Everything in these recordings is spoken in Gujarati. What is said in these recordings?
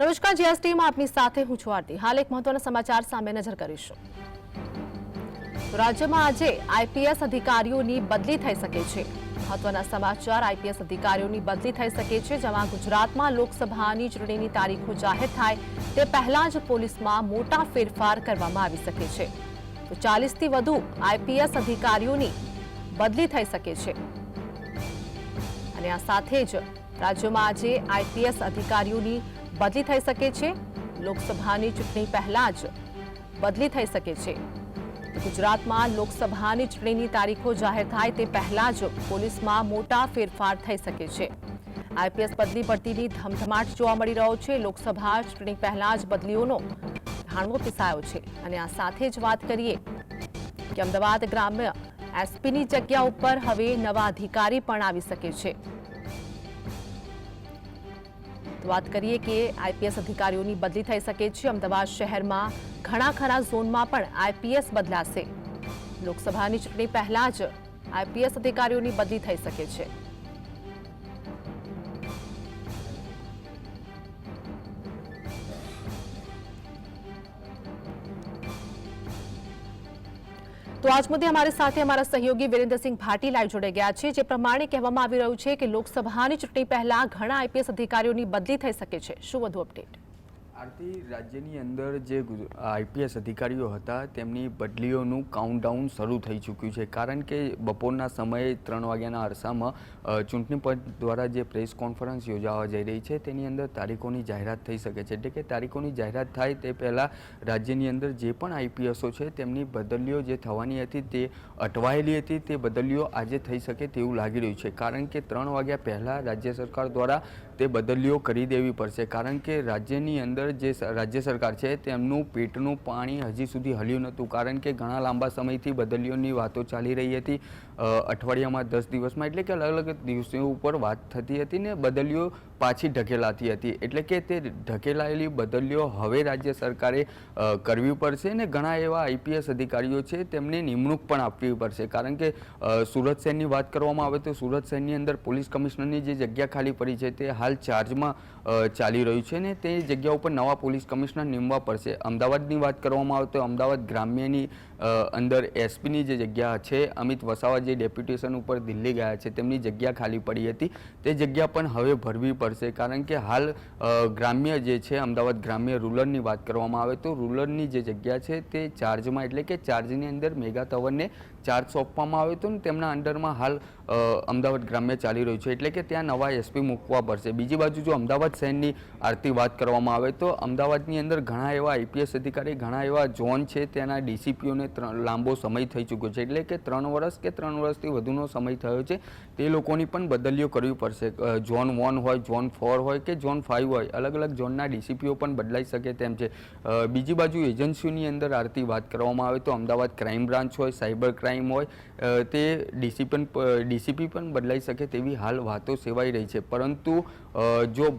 નમસ્કાર, જીએસટીમાં આપની સાથે હું છું આરતી. હાલ એક મહત્વના સમાચાર સામે નજર કરીશું. રાજ્યમાં આજે આઈપીએસ અધિકારીઓની બદલી થઈ શકે છે. મહત્વના સમાચાર, આઈપીએસ અધિકારીઓની બદલી થઈ શકે છે, જેમાં ગુજરાતમાં લોકસભાની ચૂંટણીની તારીખો જાહેર થાય તે પહેલા જ પોલીસમાં મોટા ફેરફાર કરવામાં આવી શકે છે. તો ચાલીસથી વધુ આઈપીએસ અધિકારીઓની બદલી થઈ શકે છે. અને આ સાથે જ રાજ્યમાં આજે આઈપીએસ અધિકારીઓની બદલી થઈ શકે છે. લોકસભાની ચૂંટણી પહેલા જ બદલી થઈ શકે છે. ગુજરાતમાં લોકસભાની ચૂંટણીની તારીખો જાહેર થાય તે પહેલા જ પોલીસમાં મોટા ફેરફાર થઈ શકે છે. આઈપીએસ બદલી ભરતીની ધમધમાટ જોવા મળી રહ્યો છે. લોકસભા ચૂંટણી પહેલા જ બદલીઓનો હાણવો પીસાયો છે. અને આ સાથે જ વાત કરીએ કે અમદાવાદ ગ્રામ્ય એસપીની જગ્યા ઉપર હવે નવા અધિકારી પણ આવી શકે છે. વાત કરીએ કે આઈપીએસ અધિકારીઓની બદલી થઈ શકે છે. અમદાવાદ શહેરમાં ઘણા ખરા ઝોનમાં પણ આઈપીએસ બદલાશે. લોકસભાની ચૂંટણી પહેલા જ આઈપીએસ અધિકારીઓની બદલી થઈ શકે છે. તો આજ મુદ્દે અમારી સાથે અમારા સહયોગી વિરેન્દ્રસિંહ ભાટી લાઈવ જોડાઈ ગયા છે, જે પ્રમાણે કહેવામાં આવી રહ્યું છે કે લોકસભાની ચૂંટણી પહેલા ઘણા આઈપીએસ અધિકારીઓની બદલી થઈ શકે છે. શું વધુ અપડેટ? આરતી, રાજ્યની અંદર જે આઈપીએસ અધિકારીઓ હતા, તેમની બદલીઓનું કાઉન્ટડાઉન શરૂ થઈ ચૂક્યું છે. કારણ કે બપોરના સમયે ત્રણ વાગ્યાના અરસામાં ચૂંટણી પંચ દ્વારા જે પ્રેસ કોન્ફરન્સ યોજાવા જઈ રહી છે, તેની અંદર તારીખોની જાહેરાત થઈ શકે છે. એટલે કે તારીખોની જાહેરાત થાય તે પહેલાં રાજ્યની અંદર જે પણ આઈપીએસો છે, તેમની બદલીઓ જે થવાની હતી તે અટવાયેલી હતી, તે બદલીઓ આજે થઈ શકે તેવું લાગી રહ્યું છે. કારણ કે ત્રણ વાગ્યા પહેલાં રાજ્ય સરકાર દ્વારા તે બદલીઓ કરી દેવી પડશે. કારણ કે રાજ્યની અંદર જે રાજ્ય સરકાર છે, તેમનું પેટનું પાણી હજી સુધી હલ્યું નહોતું. કારણ કે ઘણા લાંબા સમયથી બદલીઓની વાતો ચાલી રહી હતી. અઠવાડિયામાં દસ દિવસમાં, એટલે કે અલગ અલગ દિવસો ઉપર વાત થતી હતી ને બદલીઓ પાછી ઢકેલાતી હતી. એટલે કે તે ઢકેલાયેલી બદલીઓ હવે રાજ્ય સરકારે કરવી પડશે ને ઘણા એવા આઈપીએસ અધિકારીઓ છે તેમને નિમણૂક પણ આપવી પડશે. કારણ કે સુરત શહેરની વાત કરવામાં આવે તો સુરત શહેરની અંદર પોલીસ કમિશનરની જે જગ્યા ખાલી પડી છે તે હાલ ચાર્જમાં ચાલી રહ્યું છે ને તે જગ્યા ઉપર નવા પોલીસ કમિશનર નિમવા પડશે. અમદાવાદની વાત કરવામાં આવે તો અમદાવાદ ગ્રામ્યની અંદર એસપીની જે જગ્યા છે અમિત વસાવા જે ડેપ્યુટેશન ઉપર દિલ્હી ગયા છે તેમની જગ્યા ખાલી પડી હતી. તે જગ્યા પણ હવે ભરવી પડશે. કારણ કે હાલ ગ્રામ્ય જે છે, અમદાવાદ ગ્રામ્ય રૂરલની વાત કરવામાં આવે તો રૂરલની જે જગ્યા છે તે ચાર્જમાં, એટલે કે ચાર્જની અંદર મેગા તવરને ચાર્જ સોંપવામાં આવ્યો હતો ને તેમના અંડરમાં હાલ અમદાવાદ ગ્રામ્ય ચાલી રહ્યું છે. એટલે કે ત્યાં નવા એસપી મૂકવા પડશે. બીજી બાજુ જો અમદાવાદ શહેરની આરતી વાત કરવામાં આવે તો અમદાવાદની અંદર ઘણા એવા આઈપીએસ અધિકારી, ઘણા એવા ઝોન છે. તેના ડીસીપીઓને લાંબો સમય થઈ ચૂક્યો છે. એટલે કે ત્રણ વર્ષ કે ત્રણ વર્ષથી વધુનો સમય થયો છે. તે લોકોની પણ બદલીઓ કરવી પડશે. ઝોન વન હોય, ઝોન ફોર હોય કે ઝોન ફાઇવ હોય, અલગ અલગ ઝોનના ડીસીપીઓ પણ બદલાઈ શકે તેમ છે. બીજી બાજુ એજન્સીઓની અંદર આરતી વાત કરવામાં આવે તો અમદાવાદ ક્રાઇમ બ્રાન્ચ હોય, સાયબર ક્રાઇમ હોય તે ડીસીપી ડીસીપી પણ બદલાઈ શકે તેવી હાલ વાતો સેવાઈ રહી છે. પરંતુ જો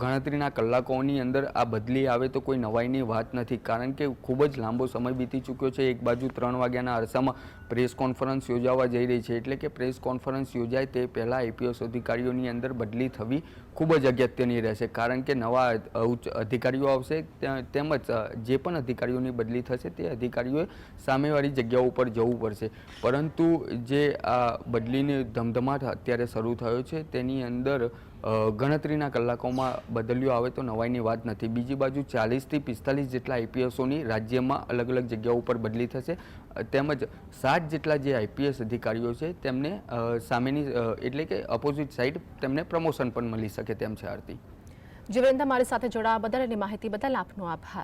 ગણતરીના કલાકોની અંદર આ બદલી આવે તો કોઈ નવાઈની વાત નથી. કારણ કે ખૂબ જ લાંબો સમય બીતી ચૂક્યો છે. એક બાજુ ત્રણ વાગ્યાના અરસામાં પ્રેસ કોન્ફરન્સ યોજાવા જઈ રહી છે એટલે કે પ્રેસ કોન્ફરન્સ યોજાય તે પહેલાં આઈપીએસ અધિકારીઓની અંદર બદલી થવી ખૂબ જ અગત્યની રહેશે. કારણ કે નવા ઉચ્ચ અધિકારીઓ આવશે તેમજ જે પણ અધિકારીઓની બદલી થશે તે અધિકારીઓએ સામેવાળી જગ્યાઓ ઉપર જવું પડશે. પરંતુ જે આ બદલીની ધમધમાટ અત્યારે શરૂ થયો છે તેની અંદર ગણતરીના કલાકોમાં બદલ્યો આવે તો નવાઈની વાત નથી. બીજી બાજુ ચાલીસથી પિસ્તાલીસ જેટલા આઈપીએસોની રાજ્યમાં અલગ અલગ જગ્યાઓ ઉપર બદલી થશે. તેમજ સાત જેટલા જે આઈપીએસ અધિકારીઓ છે, તેમને સામેની એટલે કે અપોઝિટ સાઈડ તેમને પ્રમોશન પણ મળી શકે તેમ છે આરતી. જીવેન્દ્ર મારી સાથે જોડાવા બદલ અને માહિતી બદલ આપનો આભાર.